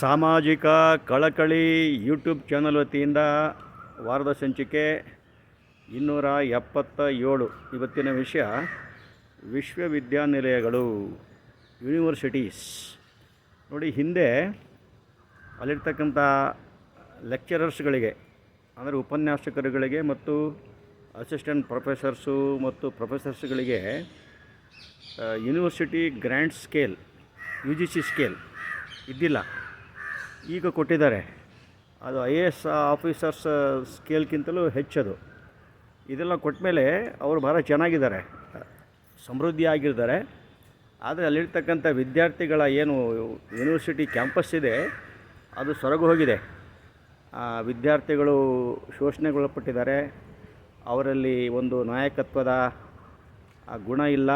ಸಾಮಾಜಿಕ ಕಳಕಳಿ YouTube channel ವತಿಯಿಂದ ವಾರದ ಸಂಚಿಕೆ ಇನ್ನೂರ ಎಪ್ಪತ್ತ ಏಳು. ಇವತ್ತಿನ ವಿಷಯ, ವಿಶ್ವವಿದ್ಯಾನಿಲಯಗಳು, ಯೂನಿವರ್ಸಿಟೀಸ್. ನೋಡಿ, ಹಿಂದೆ ಅಲ್ಲಿರ್ತಕ್ಕಂಥ ಲೆಕ್ಚರರ್ಸ್ಗಳಿಗೆ, ಅಂದರೆ ಉಪನ್ಯಾಸಕರುಗಳಿಗೆ ಮತ್ತು ಅಸಿಸ್ಟೆಂಟ್ ಪ್ರೊಫೆಸರ್ಸು ಮತ್ತು ಪ್ರೊಫೆಸರ್ಸ್ಗಳಿಗೆ university grand scale U G C scale ಇದ್ದಿಲ್ಲ. ಈಗ ಕೊಟ್ಟಿದ್ದಾರೆ. ಅದು ಐ ಎ ಎಸ್ ಆಫೀಸರ್ಸ್ ಸ್ಕೇಲ್ಗಿಂತಲೂ ಹೆಚ್ಚದು. ಇದೆಲ್ಲ ಕೊಟ್ಟ ಮೇಲೆ ಅವರು ಭಾಳ ಚೆನ್ನಾಗಿದ್ದಾರೆ. ಸಮೃದ್ಧಿಯಾಗಿರ್ತಾರೆ ಆದರೆ ಅಲ್ಲಿರ್ತಕ್ಕಂಥ ವಿದ್ಯಾರ್ಥಿಗಳ ಏನು ಯೂನಿವರ್ಸಿಟಿ ಕ್ಯಾಂಪಸ್ ಇದೆ, ಅದು ಸೊರಗು ಹೋಗಿದೆ. ವಿದ್ಯಾರ್ಥಿಗಳು ಶೋಷಣೆಗೊಳಪಟ್ಟಿದ್ದಾರೆ. ಅವರಲ್ಲಿ ಒಂದು ನಾಯಕತ್ವದ ಗುಣ ಇಲ್ಲ.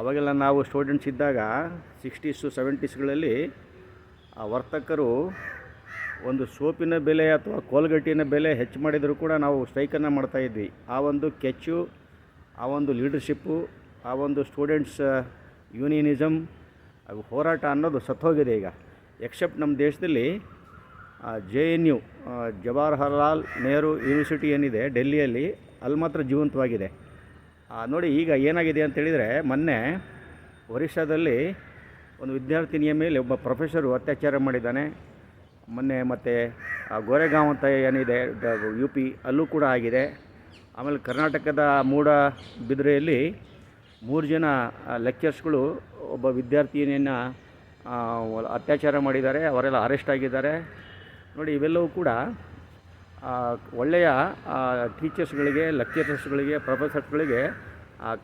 ಅವಾಗೆಲ್ಲ ನಾವು ಸ್ಟೂಡೆಂಟ್ಸ್ ಇದ್ದಾಗ ಸಿಕ್ಸ್ಟೀಸು ಸೆವೆಂಟೀಸ್ಗಳಲ್ಲಿ ಆ ವರ್ತಕರು ಒಂದು ಸೋಪಿನ ಬೆಲೆ ಅಥವಾ ಕೋಲ್ಗಟ್ಟಿನ ಬೆಲೆ ಹೆಚ್ಚು ಮಾಡಿದರೂ ಕೂಡ ನಾವು ಸ್ಟ್ರೈಕನ್ನು ಮಾಡ್ತಾಯಿದ್ವಿ ಆ ಒಂದು ಕೆಚ್ಚು, ಆ ಒಂದು ಲೀಡರ್ಶಿಪ್ಪು, ಆ ಒಂದು ಸ್ಟೂಡೆಂಟ್ಸ್ ಯೂನಿಯನಿಸಮ್ ಹೋರಾಟ ಅನ್ನೋದು ಸತ್ತೋಗಿದೆ ಈಗ. ಎಕ್ಸೆಪ್ಟ್ ನಮ್ಮ ದೇಶದಲ್ಲಿ J N U Jawaharlal Nehru university ಏನಿದೆ ಡೆಲ್ಲಿಯಲ್ಲಿ, ಅಲ್ಲಿ ಮಾತ್ರ ಜೀವಂತವಾಗಿದೆ. ನೋಡಿ ಈಗ ಏನಾಗಿದೆ ಅಂತೇಳಿದರೆ ಮೊನ್ನೆ ಒರಿಸ್ಸಾದಲ್ಲಿ ಒಂದು ವಿದ್ಯಾರ್ಥಿನಿಯ ಮೇಲೆ ಒಬ್ಬ ಪ್ರೊಫೆಸರು ಅತ್ಯಾಚಾರ ಮಾಡಿದ್ದಾನೆ. ಮೊನ್ನೆ ಮತ್ತು ಗೋರೆಗಾಂವ್ ಅಂತ ಏನಿದೆ ಯು ಪಿ ಅಲ್ಲೂ ಕೂಡ ಆಗಿದೆ. ಆಮೇಲೆ ಕರ್ನಾಟಕದ ಮೂಡ ಬಿದ್ರೆಯಲ್ಲಿ ಮೂರು ಜನ ಲೆಕ್ಚರ್ಸ್ಗಳು ಒಬ್ಬ ವಿದ್ಯಾರ್ಥಿನಿಯನ್ನು ಅತ್ಯಾಚಾರ ಮಾಡಿದ್ದಾರೆ, ಅವರೆಲ್ಲ ಅರೆಸ್ಟ್ ಆಗಿದ್ದಾರೆ. ನೋಡಿ, ಇವೆಲ್ಲವೂ ಕೂಡ ಒಳ್ಳೆಯ ಟೀಚರ್ಸ್ಗಳಿಗೆ ಲೆಕ್ಚರರ್ಸ್ಗಳಿಗೆ ಪ್ರೊಫೆಸರ್ಸ್ಗಳಿಗೆ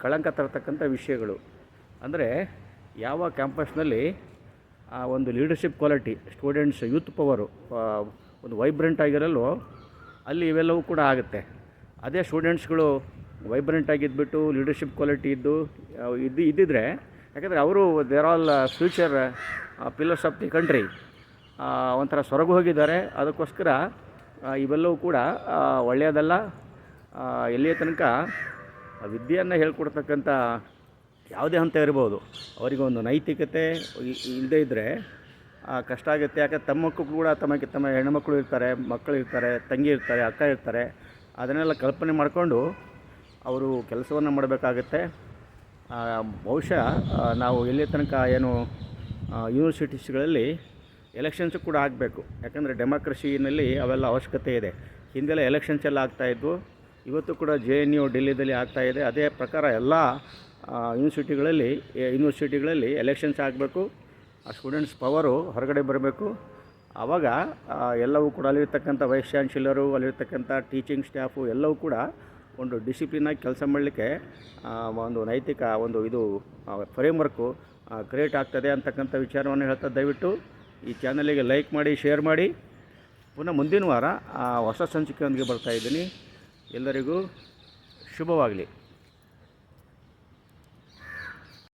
ಕಳಂಕ ತರತಕ್ಕಂಥ ವಿಷಯಗಳು. ಅಂದರೆ ಯಾವ ಕ್ಯಾಂಪಸ್ನಲ್ಲಿ, ಆ ಒಂದು leadership quality students youth power ಒಂದು ವೈಬ್ರೆಂಟ್ ಆಗಿರಲ್ವೋ, ಅಲ್ಲಿ ಇವೆಲ್ಲವೂ ಕೂಡ ಆಗುತ್ತೆ. ಅದೇ ಸ್ಟೂಡೆಂಟ್ಸ್ಗಳು ವೈಬ್ರೆಂಟ್ ಆಗಿದ್ಬಿಟ್ಟು ಲೀಡರ್ಶಿಪ್ ಕ್ವಾಲಿಟಿ ಇದ್ದು ಇದ್ದು ಇದ್ದಿದ್ರೆ, ಯಾಕಂದರೆ ಅವರು their all future pillars of the country ಒಂಥರ ಸೊರಗು ಹೋಗಿದ್ದಾರೆ. ಅದಕ್ಕೋಸ್ಕರ ಇವೆಲ್ಲವೂ ಕೂಡ ಒಳ್ಳೆಯದಲ್ಲ. ಎಲ್ಲಿಯ ತನಕ ವಿದ್ಯೆಯನ್ನು ಹೇಳ್ಕೊಡ್ತಕ್ಕಂಥ ಯಾವುದೇ ಹಂತ ಇರ್ಬೋದು. ಅವರಿಗೆ ಒಂದು ನೈತಿಕತೆ ಇಲ್ಲದೇ ಇದ್ದರೆ ಕಷ್ಟ ಆಗುತ್ತೆ. ಯಾಕೆ ಮಕ್ಕಳು ಕೂಡ ತಮಗೆ, ತಮ್ಮ ಹೆಣ್ಣುಮಕ್ಕಳು ಇರ್ತಾರೆ, ಮಕ್ಕಳು ಇರ್ತಾರೆ, ತಂಗಿ ಇರ್ತಾರೆ, ಅಕ್ಕ ಇರ್ತಾರೆ. ಅದನ್ನೆಲ್ಲ ಕಲ್ಪನೆ ಮಾಡಿಕೊಂಡು ಅವರು ಕೆಲಸವನ್ನು ಮಾಡಬೇಕಾಗತ್ತೆ. ಬಹುಶಃ ನಾವು ಎಲ್ಲಿ ತನಕ ಏನು ಯೂನಿವರ್ಸಿಟೀಸ್ಗಳಲ್ಲಿ ಎಲೆಕ್ಷನ್ಸು ಕೂಡ ಆಗಬೇಕು. ಯಾಕಂದರೆ ಡೆಮಾಕ್ರಸಿನಲ್ಲಿ ಅವೆಲ್ಲ ಅವಶ್ಯಕತೆ ಇದೆ. ಹಿಂದೆಲ್ಲ ಎಲೆಕ್ಷನ್ಸ್ ಎಲ್ಲ ಆಗ್ತಾಯಿದ್ವು ಇವತ್ತು ಕೂಡ ಜೆ ಎನ್ ಯು ಡೆಲ್ಲಿದಲ್ಲಿ ಆಗ್ತಾಯಿದೆ ಅದೇ ಪ್ರಕಾರ ಎಲ್ಲ ಯೂನಿವರ್ಸಿಟಿಗಳಲ್ಲಿ ಯೂನಿವರ್ಸಿಟಿಗಳಲ್ಲಿ ಎಲೆಕ್ಷನ್ಸ್ ಆಗಬೇಕು, ಆ ಸ್ಟೂಡೆಂಟ್ಸ್ ಪವರು ಹೊರಗಡೆ ಬರಬೇಕು. ಆವಾಗ ಎಲ್ಲವೂ ಕೂಡ ಅಲ್ಲಿರ್ತಕ್ಕಂಥ ವೈಸ್ ಚಾನ್ಸಲರು ಅಲ್ಲಿರ್ತಕ್ಕಂಥ ಟೀಚಿಂಗ್ ಸ್ಟಾಫು ಎಲ್ಲವೂ ಕೂಡ ಒಂದು ಡಿಸಿಪ್ಲಿನಾಗಿ ಕೆಲಸ ಮಾಡಲಿಕ್ಕೆ ಒಂದು ನೈತಿಕ ಒಂದು ಇದು ಫ್ರೇಮ್ ವರ್ಕು ಕ್ರಿಯೇಟ್ ಆಗ್ತದೆ ಅಂತಕ್ಕಂಥ ವಿಚಾರವನ್ನು ಹೇಳ್ತಾ ದಯವಿಟ್ಟು ಈ ಚಾನಲಿಗೆ ಲೈಕ್ ಮಾಡಿ ಶೇರ್ ಮಾಡಿ. ಪುನಃ ಮುಂದಿನ ವಾರ ಹೊಸ ಸಂಚಿಕೆಯೊಂದಿಗೆ ಬರ್ತಾಯಿದ್ದೀನಿ ಎಲ್ಲರಿಗೂ ಶುಭವಾಗಲಿ.